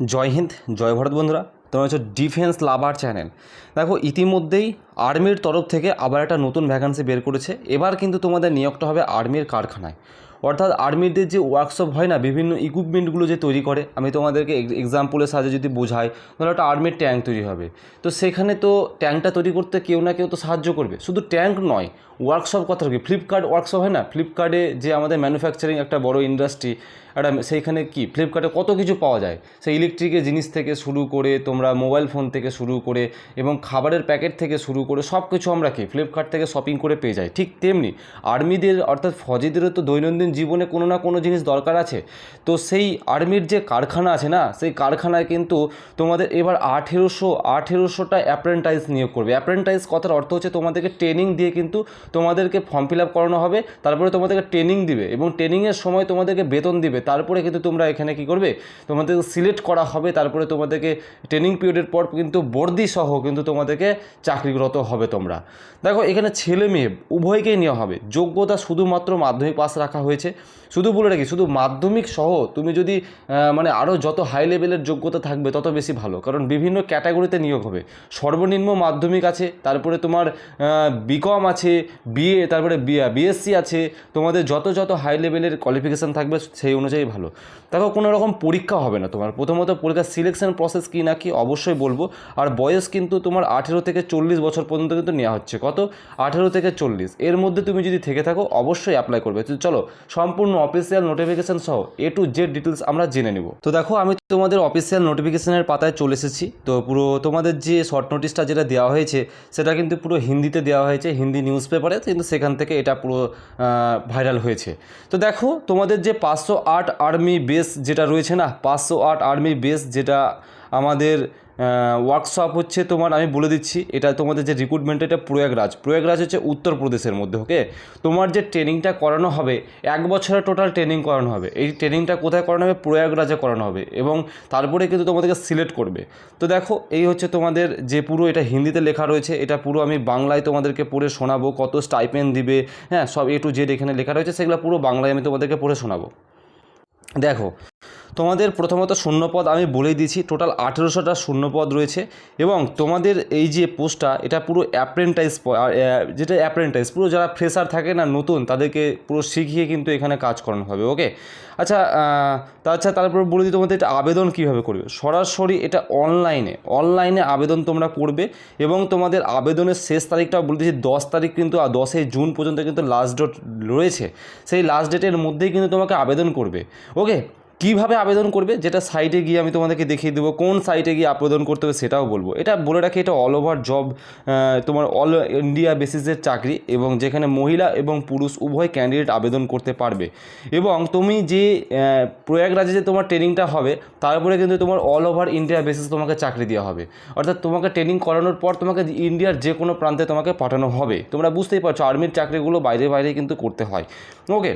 জয় হিন্দ, জয় ভারত বন্ধুরা। তোমার হচ্ছে ডিফেন্স লাভার চ্যানেল দেখো, ইতিমধ্যেই আর্মির তরফ থেকে আবার একটা নতুন ভ্যাকান্সি বের করেছে। এবার কিন্তু তোমাদের নিয়োগটা হবে আর্মির কারখানায়। অর্থাৎ আর্মিদের যে ওয়ার্কশপ হয় না, বিভিন্ন ইকুইপমেন্টগুলো যে তৈরি করে, আমি তোমাদেরকে এক্সাম্পলের সাহায্যে যদি বোঝাই, তাহলে একটা আর্মির ট্যাঙ্ক তৈরি হবে। তো সেখানে তো ট্যাঙ্কটা তৈরি করতে কেউ না কেউ তো সাহায্য করবে। শুধু ট্যাঙ্ক নয় ওয়ার্কশপ কথা কি ফ্লিপকার্ট ওয়ার্কশপ হয় না? ফ্লিপকার্টে যে আমাদের ম্যানুফ্যাকচারিং একটা বড় ইন্ডাস্ট্রি একটা সেইখানে কি? ফ্লিপকার্টে কত কিছু পাওয়া যায়? সেই ইলেকট্রিকের জিনিস থেকে শুরু করে, তোমরা মোবাইল ফোন থেকে শুরু করে এবং খাবারের প্যাকেট থেকে শুরু করে সব কিছু আমরা কি? ফ্লিপকার্ট থেকে শপিং করে পেয়ে যাই। ঠিক তেমনি আর্মিদের অর্থাৎ ফৌজিদেরও তো দৈনন্দিন জীবনে কোনো না কোনো জিনিস দরকার আছে। তো সেই আর্মির যে কারখানা আছে না, সেই কারখানায় কিন্তু তোমাদের এবার আঠেরোশো, আঠেরোশোটা অ্যাপ্রেন্টাইজ নিয়োগ করবে। অ্যাপ্রেন্টাইজ কথার অর্থ হচ্ছে তোমাদেরকে ট্রেনিং দিয়ে কিন্তু তোমাদেরকে ফর্ম ফিল আপ করানো হবে, তারপরে তোমাদেরকে ট্রেনিং দিবে এবং ট্রেনিংয়ের সময় তোমাদেরকে বেতন দিবে। তারপরে কিন্তু তোমরা এখানে কি করবে? তোমাদেরকে সিলেক্ট করা হবে, তারপরে তোমাদেরকে ট্রেনিং পিরিয়ডের পর কিন্তু বর্দি সহ কিন্তু তোমাদেরকে চাকরিরত হবে তোমরা। দেখো, এখানে ছেলে মেয়ে উভয়কেই নেওয়া হবে। যোগ্যতা শুধুমাত্র মাধ্যমিক পাস রাখা হয়েছে। শুধু বলে রাখি, শুধু মাধ্যমিক সহ তুমি যদি মানে আরও যত হাই লেভেলের যোগ্যতা থাকবে, তত বেশি ভালো। কারণ বিভিন্ন ক্যাটাগরিতে নিয়োগ হবে। সর্বনিম্ন মাধ্যমিক আছে, তারপরে তোমার বিকম আছে বিএ তারপরে বিএসসি আছে, তোমাদের যত যত হাই লেভেলের কোয়ালিফিকেশান থাকবে সেই অনুযায়ী ভালো। দেখো, কোনো রকম পরীক্ষা হবে না তোমার। প্রথমত পরীক্ষার সিলেকশন প্রসেস কী না কি অবশ্যই বলব। আর বয়স কিন্তু তোমার আঠেরো থেকে চল্লিশ বছর পর্যন্ত কিন্তু নেওয়া হচ্ছে। কত? আঠেরো থেকে চল্লিশ। এর মধ্যে তুমি যদি থেকে থাকো, অবশ্যই অ্যাপ্লাই করবে। চলো, সম্পূর্ণ অফিসিয়াল নোটিফিকেশন সহ এ টু জেড ডিটেলস আমরা জেনে নেব। তো দেখো, আমি তোমাদের অফিসিয়াল নোটিফিকেশনের পাতায় চলে এসেছি। তো পুরো তোমাদের যে শর্ট নোটিশটা যেটা দেওয়া হয়েছে, সেটা কিন্তু পুরো হিন্দিতে দেওয়া হয়েছে। হিন্দি নিউজ পেপারে কিন্তু সেখান থেকে এটা পুরো ভাইরাল হয়েছে। তো দেখো, তোমাদের যে পাঁচশো আট আর্মি বেস যেটা রয়েছে না, পাঁচশো আট আর্মি বেস যেটা আমাদের ওয়ার্কশপ হচ্ছে তোমার, আমি বলে দিচ্ছি, এটা তোমাদের যে রিক্রুটমেন্ট এটা প্রয়াগরাজ। প্রয়াগরাজ হচ্ছে উত্তরপ্রদেশের মধ্যে ওকে তোমার যে ট্রেনিংটা করানো হবে, এক বছরের টোটাল ট্রেনিং করানো হবে। এই ট্রেনিংটা কোথায় করানো হবে? প্রয়াগরাজে করানো হবে এবং তারপরে কিন্তু তোমাদেরকে সিলেক্ট করবে। তো দেখো, এই হচ্ছে তোমাদের যে পুরো, এটা হিন্দিতে লেখা রয়েছে, এটা পুরো আমি বাংলায় তোমাদেরকে পড়ে শোনাবো, কত স্টাইপেন দিবে হ্যাঁ সব এ টু জেড এখানে লেখা রয়েছে, সেগুলো পুরো বাংলায় আমি তোমাদেরকে পড়ে শোনাবো। দেখো তোমাদের প্রথমত শূন্যপদ আমি বলে দিয়েছি টোটাল আঠেরোশোটা শূন্যপদ রয়েছে এবং তোমাদের এই যে পোস্টটা, এটা পুরো অ্যাপ্রেন্টাইজ যেটা অ্যাপ্রেন্টাইজ পুরো যারা ফ্রেশার থাকে না, নতুন, তাদেরকে পুরো শিখিয়ে কিন্তু এখানে কাজ করানো হবে ওকে আচ্ছা তাছাড়া তারপর বলে দিই তোমাদের এটা আবেদন কীভাবে করবে? সরাসরি এটা অনলাইনে অনলাইনে আবেদন তোমরা করবে এবং তোমাদের আবেদনের শেষ তারিখটাও বলে দিচ্ছি দশ তারিখ কিন্তু দশই জুন পর্যন্ত কিন্তু লাস্ট ডেট রয়েছে। সেই লাস্ট ডেটের মধ্যেই কিন্তু তোমাকে আবেদন করবে ওকে কীভাবে আবেদন করবে, যেটা সাইটে গিয়ে আমি তোমাদেরকে দেখিয়ে দেবো, কোন সাইটে গিয়ে আবেদন করতে হবে সেটাও বলব। এটা বলে রাখি, এটা অল ওভার জব তোমার অল ইন্ডিয়া বেসিসের চাকরি এবং যেখানে মহিলা এবং পুরুষ উভয় ক্যান্ডিডেট আবেদন করতে পারবে। এবং তুমি যে প্রয়াগরাজে যে তোমার ট্রেনিংটা হবে তারপরে কিন্তু তোমার অল ওভার ইন্ডিয়া বেসিস তোমাকে চাকরি দেওয়া হবে। অর্থাৎ তোমাকে ট্রেনিং করানোর পর তোমাকে ইন্ডিয়ার যে কোনো প্রান্তে তোমাকে পাঠানো হবে। তোমরা বুঝতেই পারছ আর্মির চাকরিগুলো বাইরে বাইরে কিন্তু করতে হয়। ওকে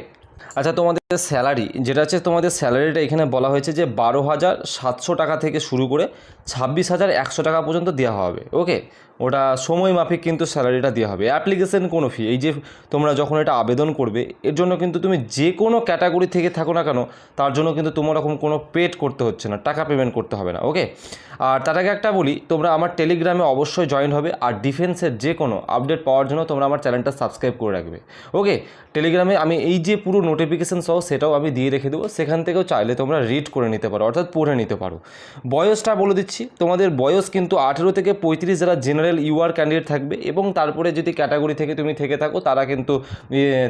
আচ্ছা তোমাদের স্যালারি যেটা হচ্ছে তোমাদের স্যালারিটা এখানে বলা হয়েছে যে বারো হাজার সাতশো টাকা থেকে শুরু করে ছাব্বিশ হাজার একশো টাকা পর্যন্ত দেওয়া হবে ওকে ওটা সময় মাফিক কিন্তু স্যালারিটা দেওয়া হবে। অ্যাপ্লিকেশন কোনো ফি এই যে তোমরা যখন এটা আবেদন করবে, এর জন্য কিন্তু তুমি যে কোনো ক্যাটাগরি থেকে থাকো না কেন, তার জন্য কিন্তু তোমার রকম কোনো পেড করতে হচ্ছে না, টাকা পেমেন্ট করতে হবে না ওকে আর তার আগে একটা বলি, তোমরা আমার টেলিগ্রামে অবশ্যই জয়েন হবে, আর ডিফেন্সের যে কোনো আপডেট পাওয়ার জন্য তোমরা আমার চ্যানেলটা সাবস্ক্রাইব করে রাখবে ওকে টেলিগ্রামে আমি এই যে পুরো নোটিফিকেশান সহ সেটাও আমি দিয়ে রেখে দেবো। সেখান থেকেও চাইলে তোমরা রিড করে নিতে পারো, অর্থাৎ পড়ে নিতে পারো। বয়সটা বলে দিচ্ছি, তোমাদের বয়স কিন্তু আঠেরো থেকে পঁয়ত্রিশ যারা জেনারেল ইউআর ক্যান্ডিডেট থাকবে এবং তারপরে যদি ক্যাটাগরি থেকে তুমি থেকে থাকো, তারা কিন্তু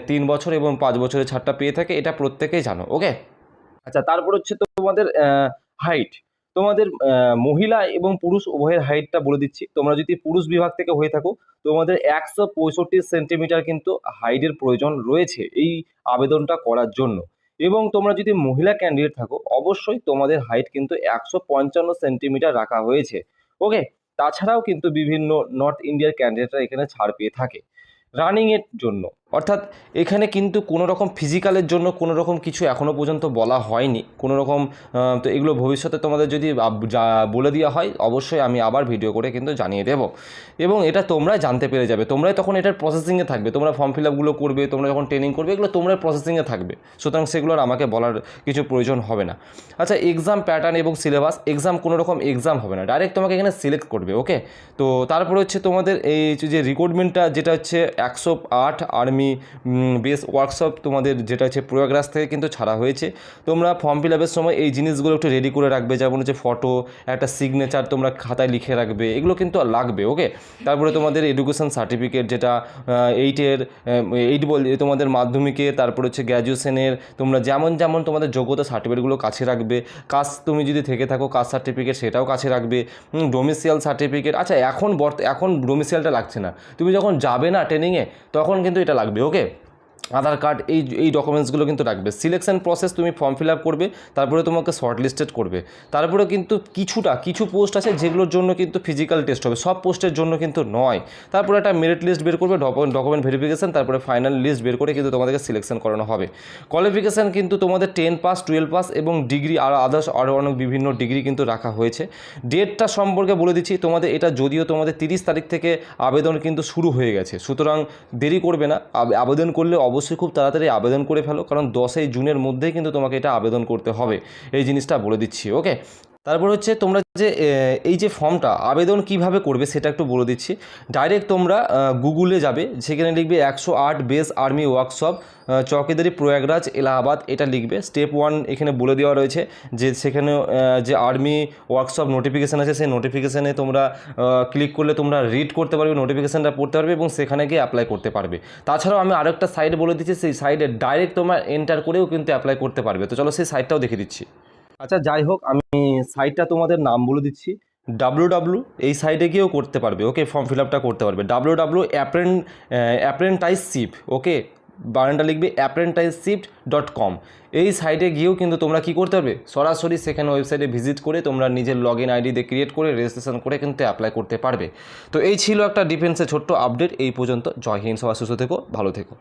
তিন বছর এবং পাঁচ বছরের ছাড়টা পেয়ে থাকে, এটা প্রত্যেকেই জানো ওকে আচ্ছা তারপর হচ্ছে তোমাদের হাইট তোমাদের মহিলা এবং পুরুষ উভয়ের হাইটটা বলে দিচ্ছি। তোমরা যদি পুরুষ বিভাগ থেকে হয়ে থাকো, তোমাদের একশো পঁয়ষট্টি সেন্টিমিটার কিন্তু হাইটের প্রয়োজন রয়েছে এই আবেদনটা করার জন্য। এবং তোমরা যদি মহিলা ক্যান্ডিডেট থাকো, অবশ্যই তোমাদের হাইট কিন্তু একশো পঞ্চান্ন সেন্টিমিটার রাখা হয়েছে। ওকে তাছাড়াও কিন্তু বিভিন্ন নর্থ ইন্ডিয়ার ক্যান্ডিডেটরা এখানে ছাড় পেয়ে থাকে। রানিংয়ের জন্য। অর্থাৎ এখানে কিন্তু কোনো রকম ফিজিক্যালের জন্য কোনো রকম কিছু এখনও পর্যন্ত বলা হয়নি। কোনো রকম তো এগুলো ভবিষ্যতে তোমাদের যদি বলে দেওয়া হয়, অবশ্যই আমি আবার ভিডিও করে কিন্তু জানিয়ে দেবো। এবং এটা তোমরা জানতে পেরে যাবে। তোমরাই তখন এটার প্রসেসিংয়ে থাকবে। তোমরা ফর্ম ফিল আপগুলো করবে, তোমরা যখন ট্রেনিং করবে, এগুলো তোমরা প্রসেসিংয়ে থাকবে। সুতরাং সেগুলোর আমাকে বলার কিছু প্রয়োজন হবে না। আচ্ছা এক্সাম প্যাটার্ন এবং সিলেবাস এক্সাম কোনো রকম এক্সাম হবে না। ডাইরেক্ট তোমাকে এখানে সিলেক্ট করবে ওকে তো তারপরে হচ্ছে তোমাদের এই যে রিক্রুটমেন্টটা যেটা হচ্ছে একশো আট আর্মি বেস ওয়ার্কশপ তোমাদের যেটা হচ্ছে প্রয়াগরাজ থেকে কিন্তু ছাড়া হয়েছে। তোমরা ফর্ম ফিল আপের সময় এই জিনিসগুলো একটু রেডি করে রাখবে, যেমন হচ্ছে ফটো একটা সিগনেচার তোমরা খাতায় লিখে রাখবে, এগুলো কিন্তু লাগবে ওকে তারপরে তোমাদের এডুকেশন সার্টিফিকেট যেটা এইটের এইট বল, তোমাদের মাধ্যমিকে, তারপরে হচ্ছে গ্র্যাজুয়েশনের তোমরা যেমন যেমন তোমাদের যোগ্যতা সার্টিফিকেটগুলো কাছে রাখবে কাজ তুমি যদি থেকে থাকো কাজ সার্টিফিকেট সেটাও কাছে রাখবে ডোমিসিয়াল সার্টিফিকেট আচ্ছা এখন বর্ত, এখন ডোমিসিয়ালটা লাগছে না। তুমি যখন যাবে না ট্রেনিংয়ে তখন কিন্তু এটা লাগবে ওকে আধার কার্ড, এই এই ডকুমেন্টসগুলো কিন্তু রাখবে। সিলেকশন প্রসেস তুমি ফর্ম ফিল আপ করবে, তারপরে তোমাকে শর্ট লিস্টেড করবে। তারপরে কিন্তু কিছুটা, কিছু পোস্ট আছে যেগুলোর জন্য কিন্তু ফিজিক্যাল টেস্ট হবে। সব পোস্টের জন্য কিন্তু নয়। তারপরে একটা মেরিট লিস্ট বের করবে ডকুমেন্ট ভেরিফিকেশান তারপরে ফাইনাল লিস্ট বের করে কিন্তু তোমাদেরকে সিলেকশন করানো হবে। কোয়ালিফিকেশান কিন্তু তোমাদের টেন পাস টুয়েলভ পাস এবং ডিগ্রি আর আদার্স আরও অনেক বিভিন্ন ডিগ্রি কিন্তু রাখা হয়েছে। ডেটটা সম্পর্কে বলে দিচ্ছি, তোমাদের এটা যদিও তোমাদের তিরিশ তারিখ থেকে আবেদন কিন্তু শুরু হয়ে গেছে। সুতরাং দেরি করবে না। আবে- আবেদন করলে অবশ্যই খুব তাড়াতাড়ি আবেদন করে ফেলো, কারণ দশই জুনের মধ্যেই কিন্তু তোমাকে এটা আবেদন করতে হবে। এই জিনিসটা বলে দিচ্ছি ওকে তারপর হচ্ছে তোমরা যে এই যে ফর্মটা, আবেদন কীভাবে করবে সেটা একটু বলে দিচ্ছি। ডাইরেক্ট তোমরা গুগলে যাবে, সেখানে লিখবে একশো আট বেস আর্মি ওয়ার্কশপ চৌকিদারি প্রয়াগরাজ, এলাহাবাদ, এটা লিখবে। স্টেপ ওয়ান এখানে বলে দেওয়া রয়েছে যে সেখানে যে আর্মি ওয়ার্কশপ নোটিফিকেশান আছে, সেই নোটিফিকেশানে তোমরা ক্লিক করলে তোমরা রিড করতে পারবে নোটিফিকেশানটা পড়তে পারবে এবং সেখানে গিয়ে অ্যাপ্লাই করতে পারবে। তাছাড়াও আমি আরেকটা সাইট বলে দিচ্ছি, সেই সাইটে ডাইরেক্ট তোমার এন্টার করেও কিন্তু অ্যাপ্লাই করতে পারবে। তো চলো সেই সাইটটাও দেখে দিচ্ছি। আচ্ছা যাই হোক, আমি সাইটটা তোমাদের নাম বলে দিচ্ছি। ডাব্লু ডাব্লু এই সাইটে গিয়েও করতে পারবে ওকে ফর্ম ফিল আপটা করতে পারবে। ডাব্লু ডাব্লু অ্যাপ্রেন অ্যাপ্রেন্টাইসশিপ ওকে বানানটা লিখবে অ্যাপ্রেন্টাইসশিপ ডট কম এই সাইটে গিয়েও কিন্তু তোমরা কি করতে পারবে? সরাসরি সেখানে ওয়েবসাইটে ভিজিট করে তোমরা নিজের লগ ইন আইডি দিয়ে ক্রিয়েট করে রেজিস্ট্রেশন করে কিন্তু অ্যাপ্লাই করতে পারবে। তো এই ছিল একটা ডিফেন্সের ছোট্ট আপডেট এই পর্যন্ত। জয় হিন্দ, সবাই সুস্থ থেকো, ভালো থেকো।